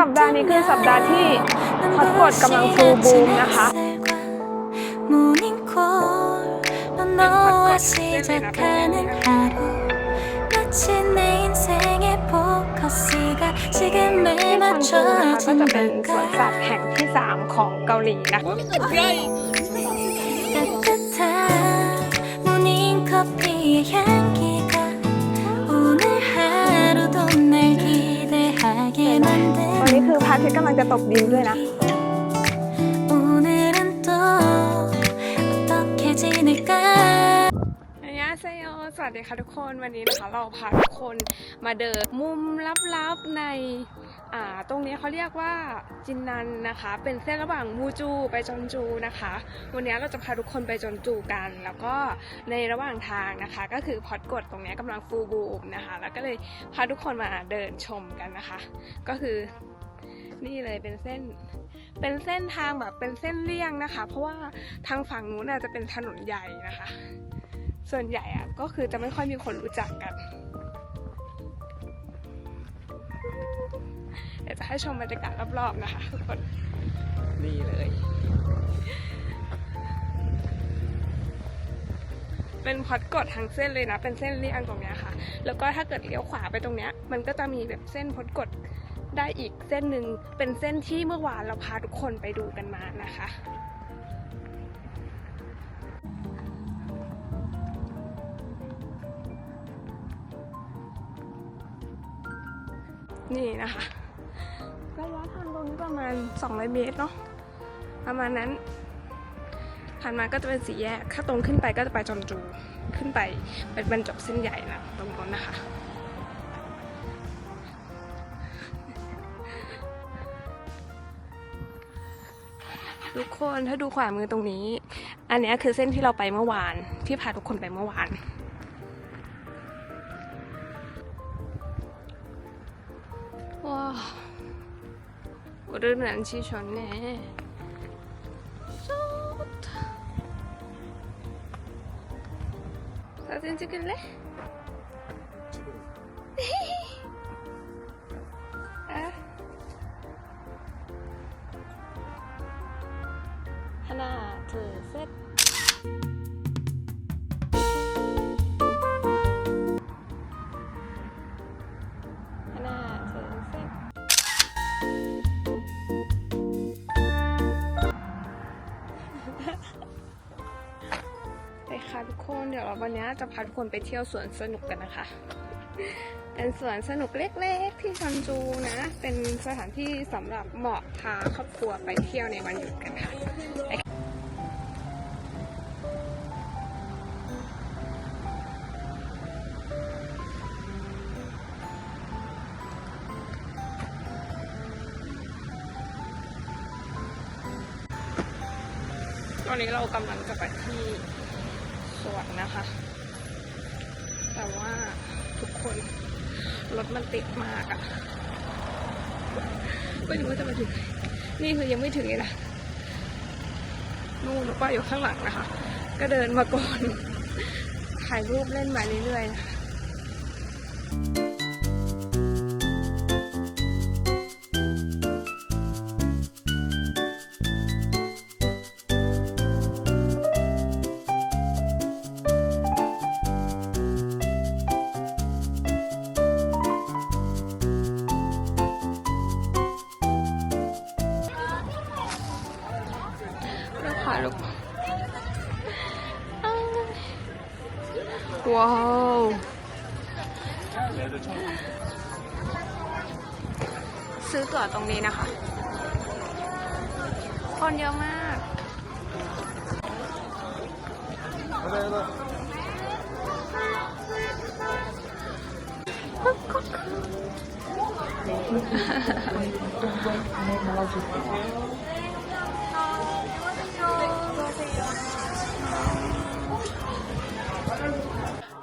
สัปดาห์นี้คือสัปดาห์ที่ฮอตกดกำลังฟูบูมนะคะซึ่งคอนตนะคะก็เป็นสวนสัตว์แห่งที่ 3 ของเกาหลีนะะ อนนี้คือ 만드는 พระอาทิตย์กำลังจะตกดินด้วยนะ 오늘은 또 어떻게 지낼까 อันยาเซโยสวัสดีค่ะทุกคน วันนี้นะคะเราพาทุกคนมาเดินมุมลับๆใน อ่า ตรงนี้เขาเรียกว่าจินนันนะคะ เป็นเส้นระหว่างมูจูไปจอนจูนะคะ วันนี้เราจะพาทุกคนไปจอนจูกัน แล้วก็ในระหว่างทางนะคะ ก็คือพอดกดตรงนี้กำลังฟูลบูมนะคะ แล้วก็เลยพาทุกคนมาเดินชมกันนะคะ ก็คือ นี่เลยเป็นเส้น เป็นเส้นทางแบบเป็นเส้นเลี่ยงนะคะ เพราะว่าทางฝั่งนู้นน่ะจะเป็นถนนใหญ่นะคะ ส่วนใหญ่อะก็คือจะไม่ค่อยมีคนรู้จักกันเดี๋ยวจะให้ชมบรรยากาศรอบๆนะคะทุกคนนี่เลย เป็นพอดกดทางเส้นเลยนะ เป็นเส้นเลี่ยงตรงเนี้ยค่ะ แล้วก็ถ้าเกิดเลี้ยวขวาไปตรงเนี้ย มันก็จะมีแบบเส้นพอดกด ได้อีกเส้นหนึ่งเป็นเส้นที่เมื่อวานเราพาทุกคนไปดูกันมานะคะนี่นะคะระยะทางตรงนี้ประมาณ 200 เมตรเนาะประมาณนั้นผ่านมาก็จะเป็นสีแยกถ้าตรงขึ้นไปก็จะไปจอมจู ขึ้นไปเป็นบรรจบเส้นใหญ่นะตรงนั้นนะคะ ทุกคนถ้าดูขวามือตรงนี้ อันเนี้ยคือเส้นที่เราไปเมื่อวาน ที่พาทุกคนไปเมื่อวาน 와, 오늘은 안 치셨네. 좋다. 사진 찍을래? นนี้จะพาทุกคนไปเที่ยวสวนสนุกกันนะคะ เป็นสวนสนุกเล็กๆที่ชอนจูนะ เป็นสถานที่สำหรับเหมาะพาครอบครัวไปเที่ยวในวันหยุดกันค่ะตอนนี้เรากำลังจะไปที่สวนนะคะ มันติดมากอะไม่รู้ว่าจะมาถึงนี่คือยังไม่ถึงเลยนะนู่นป้าอยู่ข้างหลังนะคะ ก็เดินมาก่อน ถ่ายรูปเล่นมาเรื่อยๆนะคะ ตรงนี้นะคะ คนเยอะมาก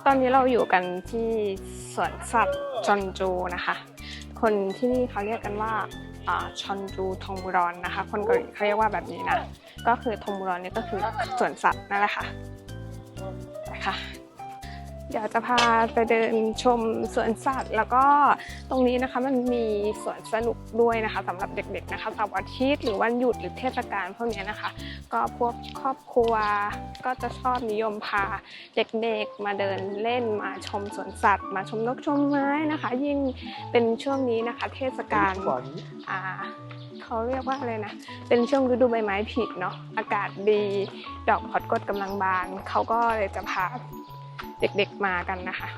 ตอนนี้เราอยู่กันที่สวนสัตว์จอนจูนะคะ คนที่นี่เขาเรียกกันว่าอชอนจูทงบุรอนนะคะ คนเกาหลีเขาเรียกว่าแบบนี้นะ ก็คือทงบุรอนนี่ก็คือสวนสัตว์นั่นแหละค่ะค่ะ เดี๋ยวจะพาไปเดินชมสวนสัตว์ แล้วก็ตรงนี้นะคะมันมีสวนสนุกด้วยนะคะสำหรับเด็กๆนะคะเสาร์อาทิตย์หรือวันหยุดหรือเทศกาลพวกนี้นะคะ ก็พวกครอบครัวก็จะชอบนิยมพาเด็กๆมาเดินเล่นมาชมสวนสัตว์ มาชมนกชมไม้นะคะ ยิ่งเป็นช่วงนี้นะคะ เทศกาลอ่าเขาเรียกว่าอะไรนะ เป็นช่วงฤดูใบไม้ผลิเนาะ อากาศดี ดอกพอดกดกำลังบาน เขาก็เลยจะพา เด็กๆมากันนะคะ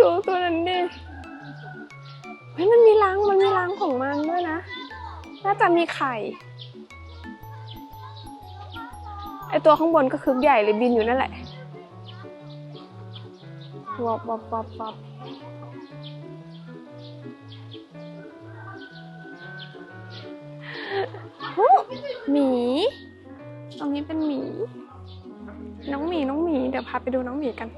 ดูตัวนั้นดิเฮ้ยมันมีรังมันมีรังของมันด้วยนะ น่าจะมีไข่ ไอตัวข้างบนก็คือใหญ่เลยบินอยู่นั่นแหละวบวับวับวับ หมี ตรงนี้เป็นหมี น้องหมีน้องหมี เดี๋ยวพาไปดูน้องหมีกัน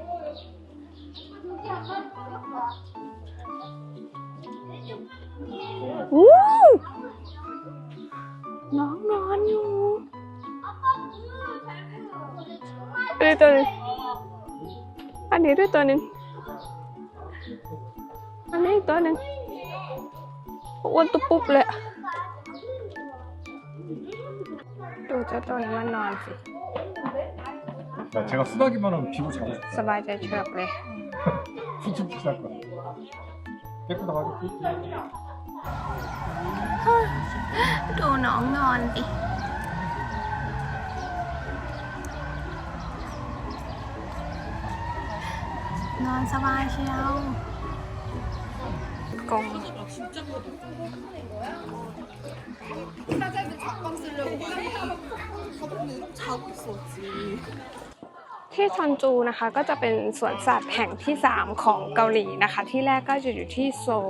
อู้น้องนอนอยู่ด้วยตัวหนึงอันนี้ด้วยตัวหนึ่งอันนี้อีกตัวหนึ่งอ้วนตุ๊บปุ๊บเลยอะ ดูเจ้าตัวนี้มันนอนสิ 야, 제가 수박이만 하면 비고 자고 สบายใจเชือกเลย 싶다. 푹푹 잘 거야. 깨끗하게 하겠지? ดูน้องนอนสินอนสบายเชียว กง ที่ชอนจูนะคะก็จะเป็นสวนสัตว์แห่งที่ 3 ของเกาหลีนะคะ ที่แรกก็จะอยู่ที่โซล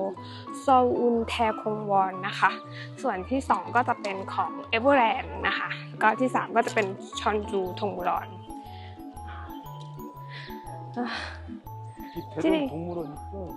โซลอุนแทคงวอนนะคะ ส่วนที่ 2 ก็จะเป็นของเอเวอร์แลนด์นะคะแล้วก็ที่ 3 ก็จะเป็นชอนจูทงบุรอนอ่ะ 이 찌리. 대전 동물원 있어.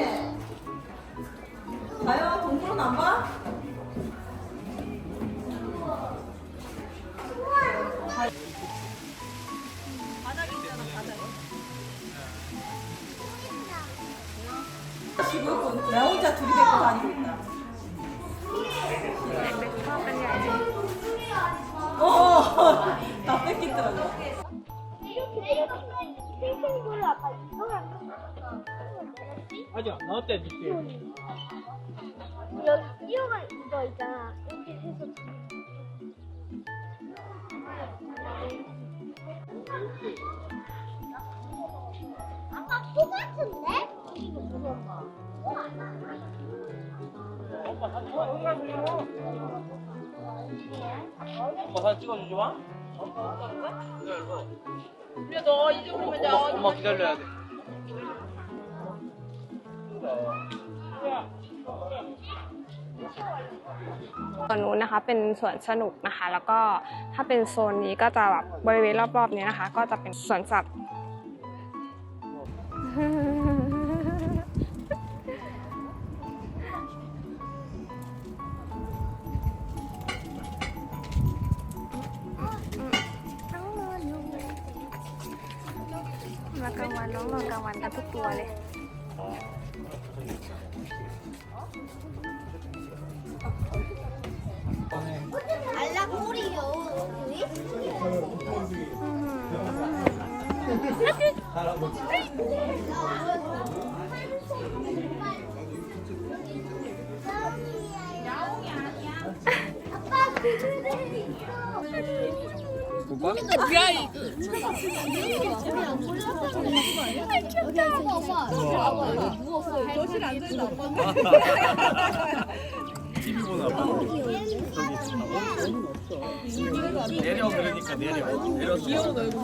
이거 있잖아. 이렇게 해서 아까 똑같은데? 이거 무서워. 엄마 사진 찍어주지 마. 기다려 그래 너 이제 오면 엄마, 엄마 기다려야 돼 ตอนนู้นนะคะเป็นสวนสนุกนะคะ แล้วก็ถ้าเป็นโซนนี้ก็จะแบบบริเวณรอบๆนี้นะคะ ก็จะเป็นสวนสัตว์มากลางวันน้องนอนกลางวันกันทุกตัวเลย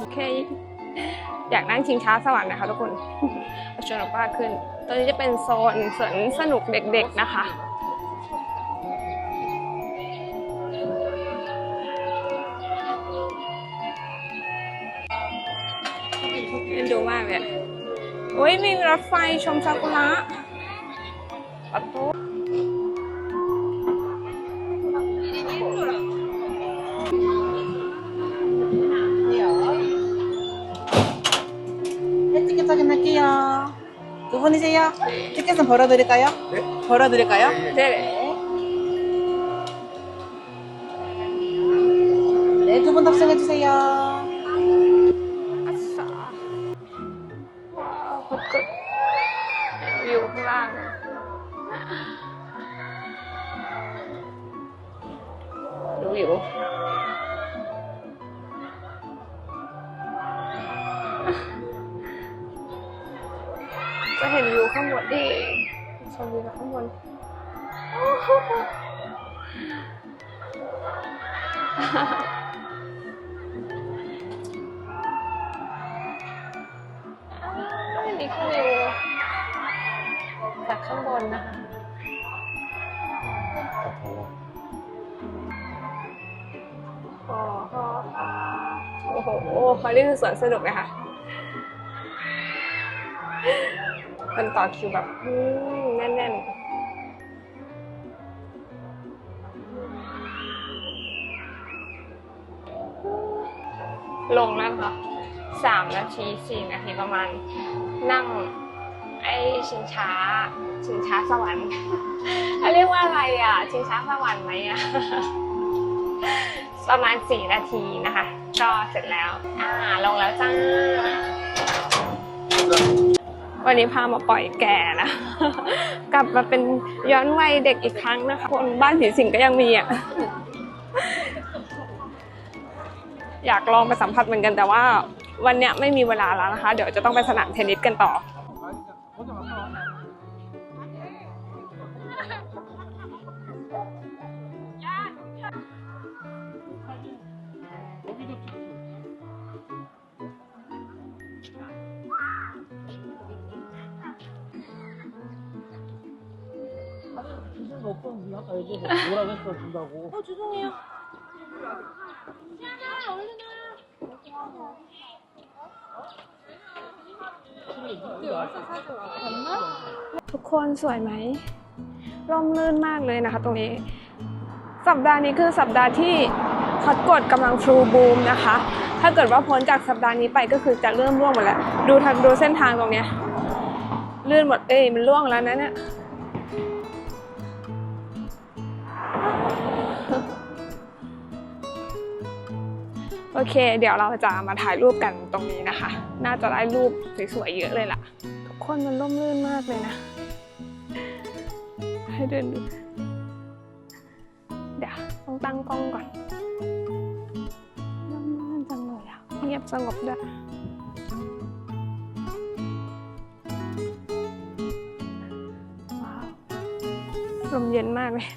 오케이. อยากนั่งชิงช้าสวรรค์นะคะทุกคนชวนป้าขึ้นตอนนี้จะเป็นโซนสวนสนุกเด็กๆนะคะเอ็นดูมากเลยโอ้ยมีรถไฟชมซากุระประตู 티켓은 벌어드릴까요? 네. 벌어드릴까요? 네. 네, 두 분 탑승해주세요. โอ้โหโอ้โหเขาเรียกสวนสนุกนะคะมันต่อคิวแบบแน่นๆลงแล้วค่ะสามนาทีสี่นาทีประมาณ นั่ง ไอ้ชิงช้า ชิงช้าสวรรค์เขาเรียกว่าอะไรอะ ชิงช้าสวรรค์ไหมอะ ประมาณสี่นาทีนะคะ ก็เสร็จแล้ว อ่า ลงแล้วจ้า วันนี้พามาปล่อยแก่นะ กลับมาเป็นย้อนวัยเด็กอีกครั้งนะคะ คนบ้านผีสิงก็ยังมีอะ อยากลองไปสัมผัสเหมือนกันแต่ว่าวันเนี้ยไม่มีเวลาแล้วนะคะ เดี๋ยวจะต้องไปสนามเทนนิสกันต่อ 뭐라고 했어 준다고 어, 죄송해요. 네, ทุกคนสวยไหม ร่มรื่นมากเลยนะคะ ตรงนี้ สัปดาห์นี้คือสัปดาห์ที่ฮอตกดกำลังฟลูบูมนะคะ ถ้าเกิดว่าพ้นจากสัปดาห์นี้ไปก็คือจะเริ่มร่วงหมดแล้ว ดูทางดูเส้นทางตรงเนี้ยลื่นหมด เอ้ยมันร่วงแล้วนะเนี่ย โอเค เดี๋ยวเราจะมาถ่ายรูปกันตรงนี้นะคะ น่าจะได้รูปสวยๆเยอะเลยล่ะ ทุกคนมันร่มรื่นมากเลยนะ ให้เดินดู เดี๋ยวต้องตั้งกล้องก่อนร่มรื่นจังเลยอะเงียบสงบด้วยว้าวลมเย็นมากเลย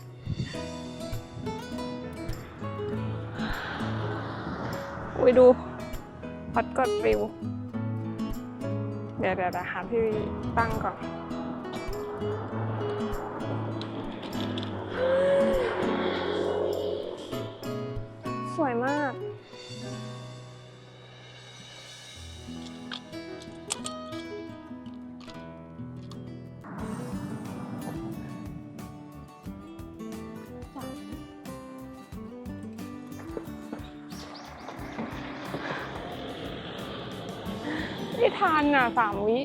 อุ้ยดูฮอตกดฟิวเดี๋ยวเดี๋ยวเดี๋ยวหาที่ตั้งก่อน สามวิ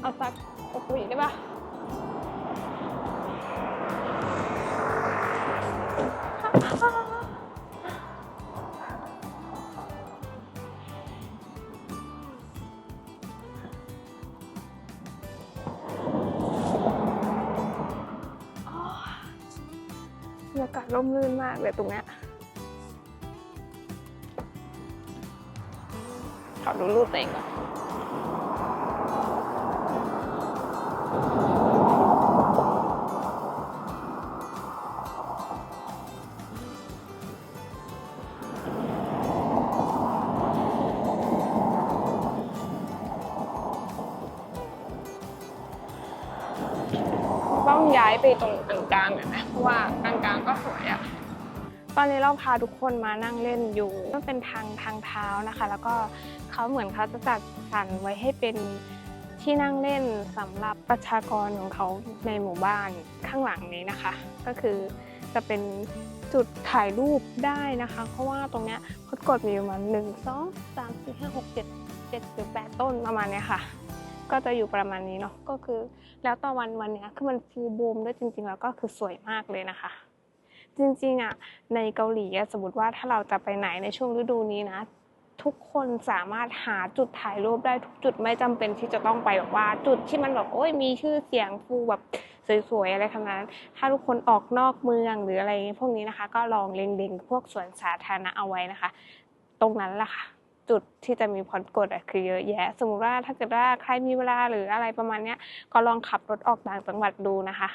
เอาสักหกวิได้ปะบรรยากาศร่มรื่นมากเลยตรงเนี้ย ดูรูต้องย้ายไปตรงกลางๆหนยไหเพราะว่ากลางๆก็สวยอะ ตอนนี้เราพาทุกคนมานั่งเล่นอยู่มันเป็นทางทางเท้านะคะ แล้วก็เขาเหมือนเขาจะจัดสรรไว้ให้เป็นที่นั่งเล่นสำหรับประชากรของเขาในหมู่บ้านข้างหลังนี้นะคะ ก็คือจะเป็นจุดถ่ายรูปได้นะคะ เพราะว่าตรงเนี้ยพดกดมีประมาณหนึ่งสองสามสี่ห้าหกเจ็ดเจ็ดหรือแปดต้นประมาณเนี้ยค่ะ ก็จะอยู่ประมาณนี้เนาะก็คือแล้วต่อวันวันเนี้ยคือมันฟูบูมด้วยจริงๆ แล้วก็คือสวยมากเลยนะคะ จริงๆอะในเกาหลีสมมติว่าถ้าเราจะไปไหนในช่วงฤดูนี้นะ ทุกคนสามารถหาจุดถ่ายรูปได้ทุกจุดไม่จำเป็นที่จะต้องไปแบบว่า จุดที่มันแบบโอ้ยมีชื่อเสียงฟูแบบสวยๆอะไรขนาดนั้น ถ้าทุกคนออกนอกเมืองหรืออะไรพวกนี้นะคะ ก็ลองเล็งๆพวกสวนสาธารณะเอาไว้นะคะ ตรงนั้นแหละค่ะจุดที่จะมีพอดกดอะคือเยอะแยะ สมมติว่าถ้าเกิดว่าใครมีเวลาหรืออะไรประมาณเนี้ยก็ลองขับรถออกต่างจังหวัดดูนะคะ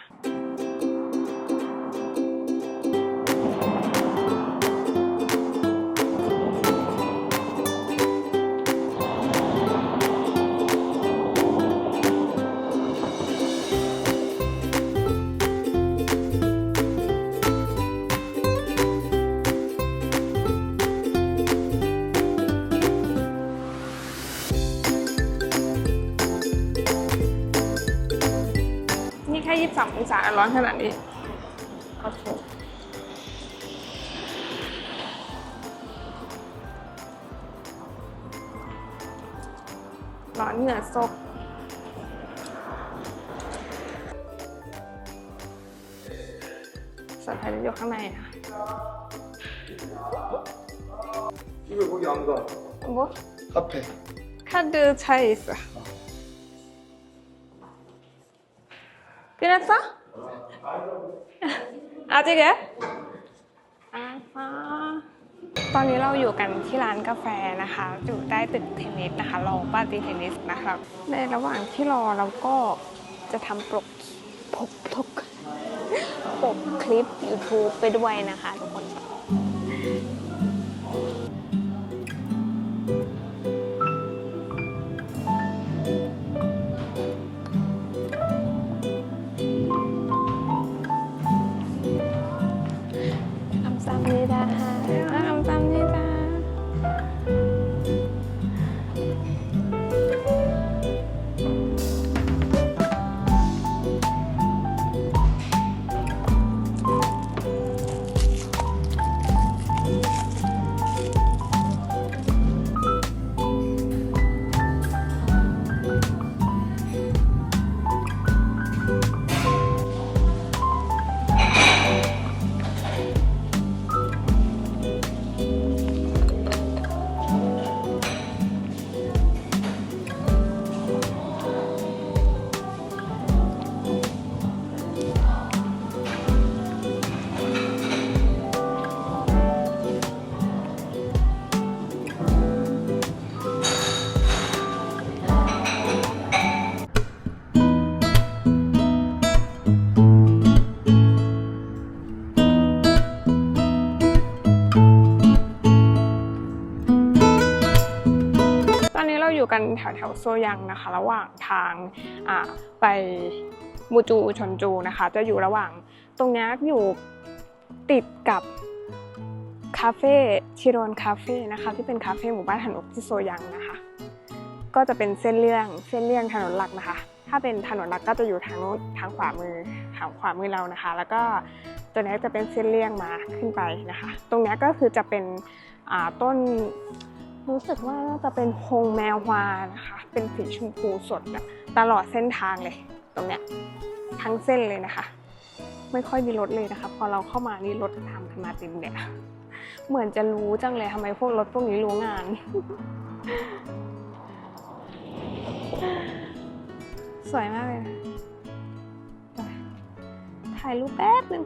3องศาร้อนขนาดนี้โอเคร้อนเหนื่อซกสัตว์ไทยอยู่ข้างในค่ะที่เป็นพวกยำก่อนบุ๊คคาเฟ่คาเดูร์ไทยส์ 끝났어? 아직이야? 알았어. ตอนนี้เราอยู่กันที่ร้านกาแฟนะคะ อยู่ใต้ตึกเทนนิสนะคะลองปาร์ตี้เทนนิสนะครับ ในระหว่างที่รอเราก็จะทำปกปกปกปกคลิป YouTube ไปด้วยนะคะทุกคน แถวแถวโซยังนะคะ ระหว่างทางไปมูจูชนจูนะคะ จะอยู่ระหว่างตรงนี้อยู่ติดกับคาเฟ่ชิโรนคาเฟ่นะคะที่เป็นคาเฟ่หมู่บ้านหันอกที่โซยังนะคะ ก็จะเป็นเส้นเลี่ยงเส้นเลี่ยงถนนหลักนะคะ ถ้าเป็นถนนหลักก็จะอยู่ทางโน้นทางขวามือทางขวามือเรานะคะ แล้วก็ตัวนี้จะเป็นเส้นเลี่ยงมาขึ้นไปนะคะ ตรงนี้ก็คือจะเป็นต้น รู้สึกว่าน่าจะเป็นฮงแมวฮวานะคะ เป็นสีชมพูสดอะตลอดเส้นทางเลย ตรงเนี้ยทั้งเส้นเลยนะคะ ไม่ค่อยมีรถเลยนะคะ พอเราเข้ามานี่รถตามกันมาเต็มเลยเหมือนจะรู้จังเลยทำไมพวกรถพวกนี้รู้งาน สวยมากเลยนะถ่ายรูปแป๊บหนึ่ง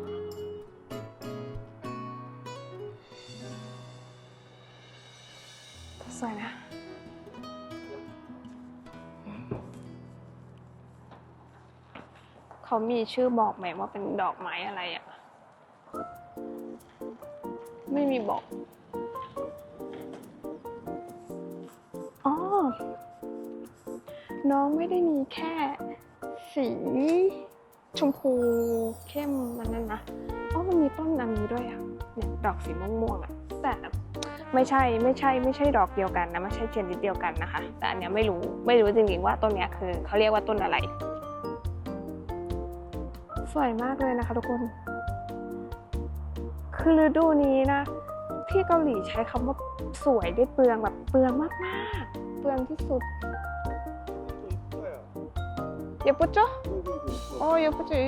สวยนะ เขามีชื่อบอกไหมว่าเป็นดอกไม้อะไรอะ่ะไม่มีบอก อ๋อ น้องไม่ได้มีแค่ สีชมพูเข้มมันนั่นนะอ๋อมันมีต้นอันนี้ด้วยอะเนี่ยดอกสีม่วงๆอะแต่ ไม่ใช่ไม่ใช่ไม่ใช่ดอกเดียวกันนะไม่ใช่ชนิดเดียวกันนะคะ แต่อันเนี้ยไม่รู้ไม่รู้จริงๆว่าต้นเนี้ยคือเขาเรียกว่าต้นอะไร สวยมากเลยนะคะ ทุกคน คือฤดูนี้นะที่เกาหลีใช้คำว่าสวยได้เปลืองแบบเปลืองมากๆ เปลืองที่สุดเยปุโจโอ้เยปุจิ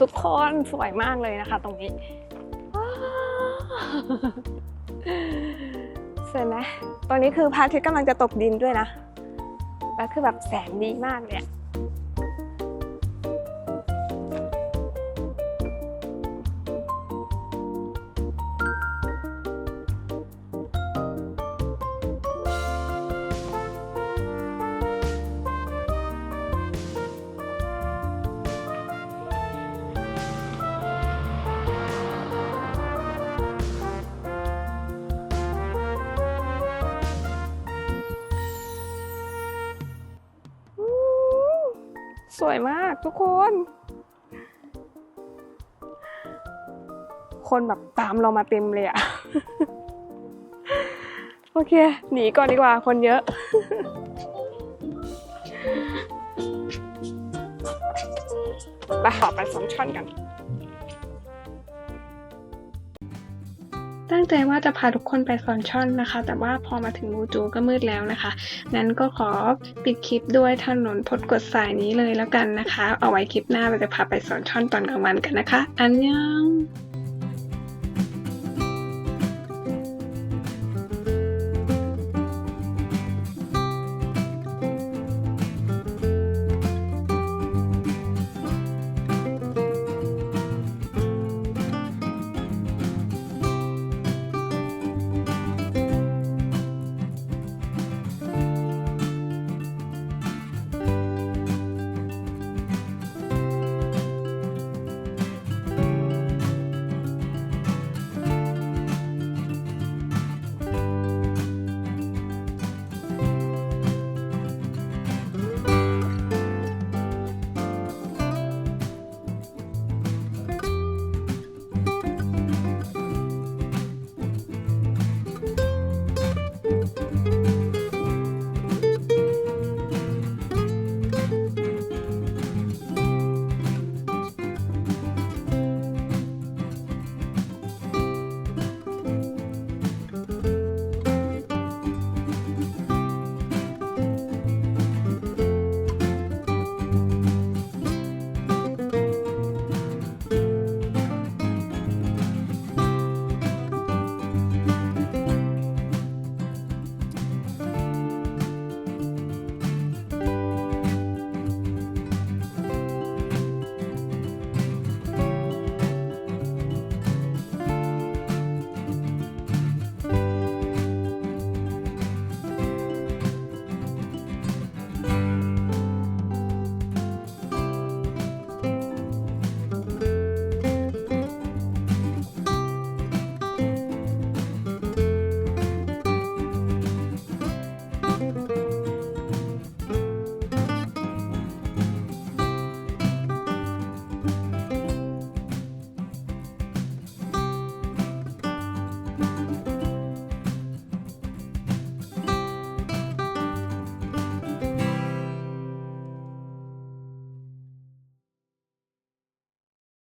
ทุกคนสวยมากเลยนะคะ ตรงนี้ สวยไหมตอนนี้คือพระอาทิตย์กำลังจะตกดินด้วยนะ แล้วคือแบบแสงดีมากเลยอะ สวยมากทุกคน คนแบบตามเรามาเต็มเลยอะโอเค หนีก่อนดีกว่าคนเยอะ ไปขอไปสองช่อนกัน ตั้งใจว่าจะพาทุกคนไปซอนช่อนนะคะ แต่ว่าพอมาถึงมูจูก็มืดแล้วนะคะ นั้นก็ขอปิดคลิปด้วยถนนพดกดสายนี้เลยแล้วกันนะคะ เอาไว้คลิปหน้าเราจะพาไปซอนช่อนตอนกลางวันกันนะคะ อันยัง